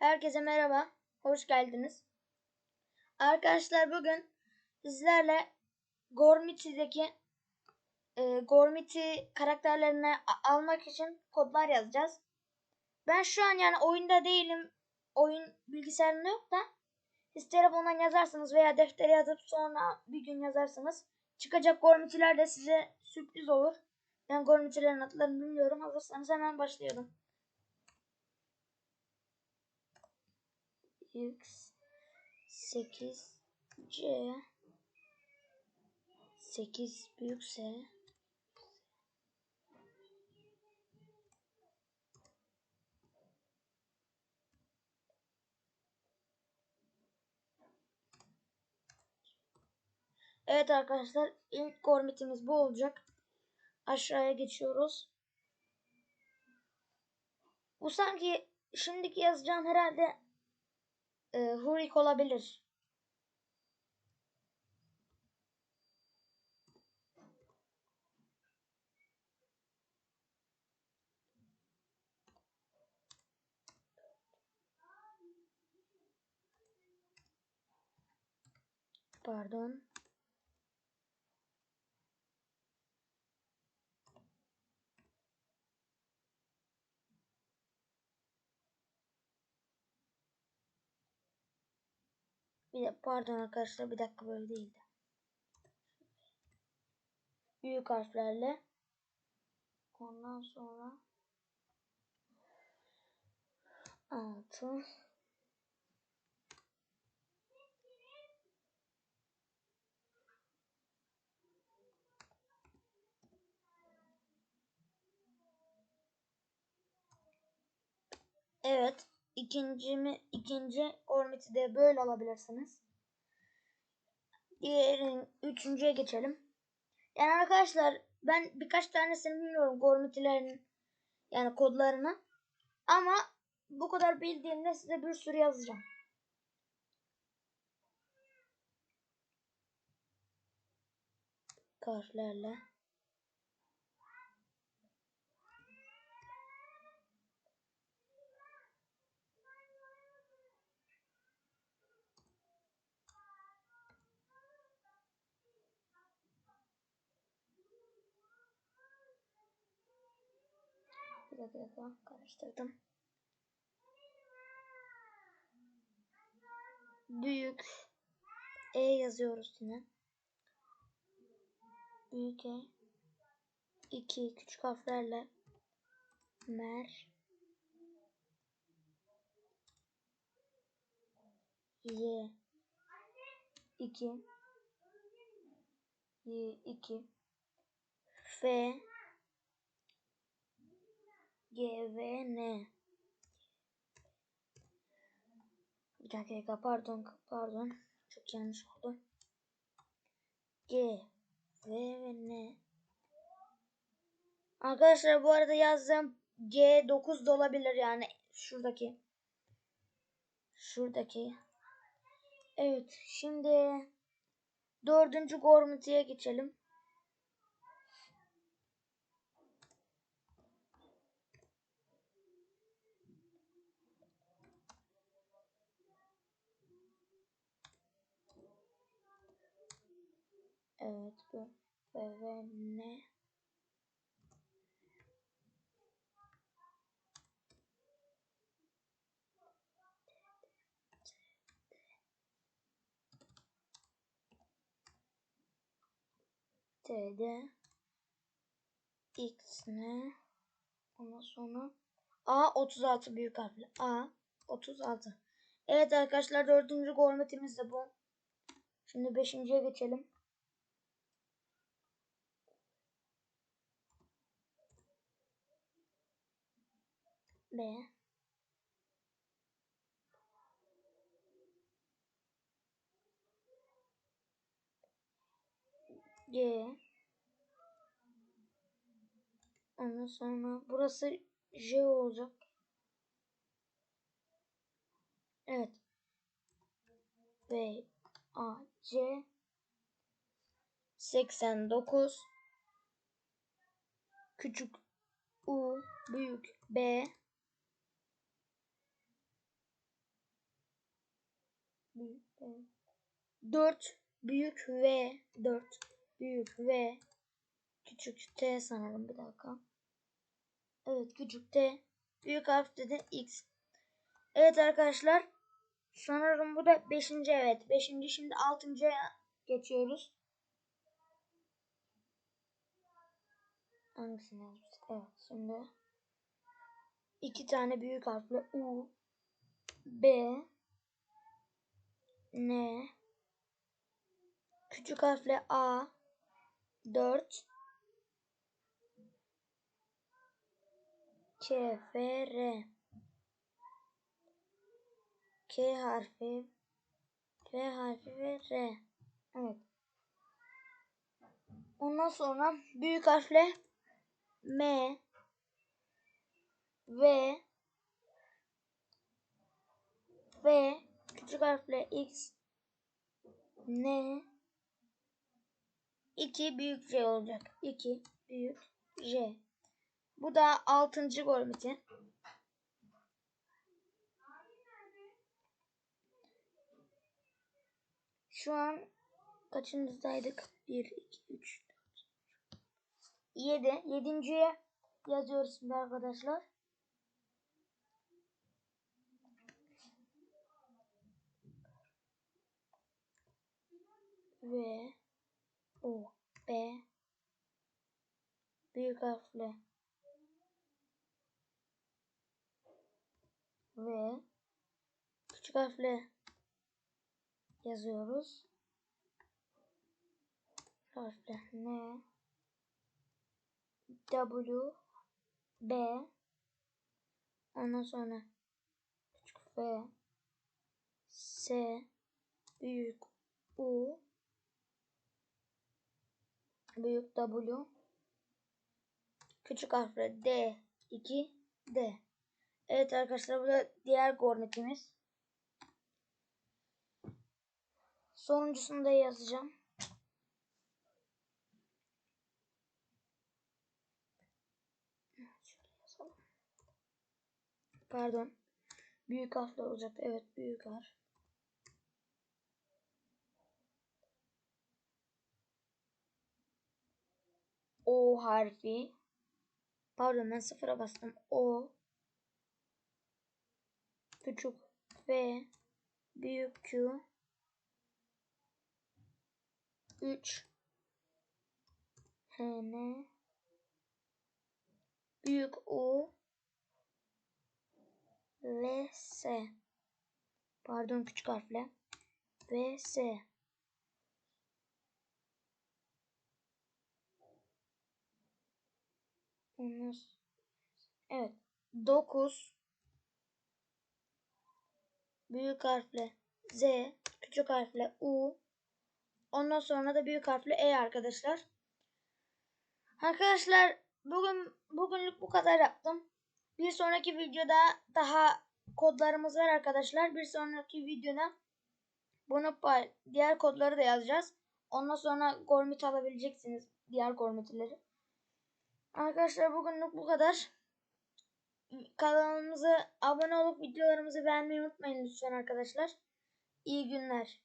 Herkese merhaba, hoş geldiniz. Arkadaşlar bugün sizlerle Gormity'deki e, Gormity karakterlerini almak için kodlar yazacağız. Ben şu an yani oyunda değilim, oyun bilgisayarımda yok da siz telefondan yazarsanız veya deftere yazıp sonra bir gün yazarsanız çıkacak Gormity'ler de size sürpriz olur. Ben Gormity'lerin adlarını bilmiyorum. Hazırsanız hemen başlayalım. X 8 C 8 büyük S Evet arkadaşlar ilk gormitimiz bu olacak. Aşağıya geçiyoruz. Bu sanki şimdiki yazacağım herhalde e, Hurik olabilir. Pardon. Bir de pardon arkadaşlar bir dakika böyle değildi. Büyük harflerle. Ondan sonra altı Evet. İkinci mi ikinci ormiti de böyle alabilirsiniz. Diğerin üçüncüye geçelim. Yani arkadaşlar ben birkaç tanesini bilmiyorum gormitilerin yani kodlarını. Ama bu kadar bildiğimde size bir sürü yazacağım. Harflerle. Bir dakika karıştırdım. Büyük. E yazıyoruz yine. Büyük E. İki küçük harflerle. Mer. Y. 2 Y 2 F G V N Bir dakika pardon pardon çok yanlış oldu. G V ve N Arkadaşlar bu arada yazdığım G9 da olabilir yani şuradaki. Şuradaki. Evet şimdi dördüncü Gormiti'ye geçelim. Evet bu ve ne? T'de X ne? Ondan sonra A 36 büyük harfle. A 36. Evet arkadaşlar dördüncü gormetimiz de bu. Şimdi beşinciye geçelim. B. G. Ondan sonra burası J olacak. Evet. B A C. 89 küçük U büyük B büyük V. 4 büyük V 4 büyük V küçük T sanırım bir dakika. Evet küçük T büyük harf dedi X. Evet arkadaşlar sanırım bu da 5. evet 5. şimdi 6.ya geçiyoruz. Hangisini yazmıştık? Evet şimdi iki tane büyük harfle U B N küçük harfle A. 4 K F R. K harfi. K harfi ve R. Evet. Ondan sonra büyük harfle M V V küçük harfle X N 2 büyük J olacak. 2 büyük J. Bu da 6. gormiti. Şu an kaçıncıdaydık? 1, 2, 3, 4, 7. Yedinciye yazıyoruz şimdi arkadaşlar. Ve O B büyük harfle. Ve küçük harfle yazıyoruz. Harfle. N. W B. Ondan sonra küçük F S. Büyük U büyük W küçük harfle D 2 D Evet arkadaşlar bu da diğer gormetimiz. Sonuncusunu da yazacağım. Pardon. Büyük harfler olacak. Evet büyük harf. O harfi. Pardon ben sıfıra bastım. O. Küçük V. Büyük Q. 3. H N. Büyük U. V S. Pardon küçük harfle. V S. Evet. 9 büyük harfle Z, küçük harfle U. Ondan sonra da büyük harfle E arkadaşlar. Arkadaşlar bugün bugünlük bu kadar yaptım. Bir sonraki videoda daha kodlarımız var arkadaşlar. Bir sonraki videoda bunu diğer kodları da yazacağız. Ondan sonra gormit alabileceksiniz. Diğer gormitleri. Arkadaşlar bugünlük bu kadar. Kanalımıza abone olup videolarımızı beğenmeyi unutmayın lütfen arkadaşlar. İyi günler.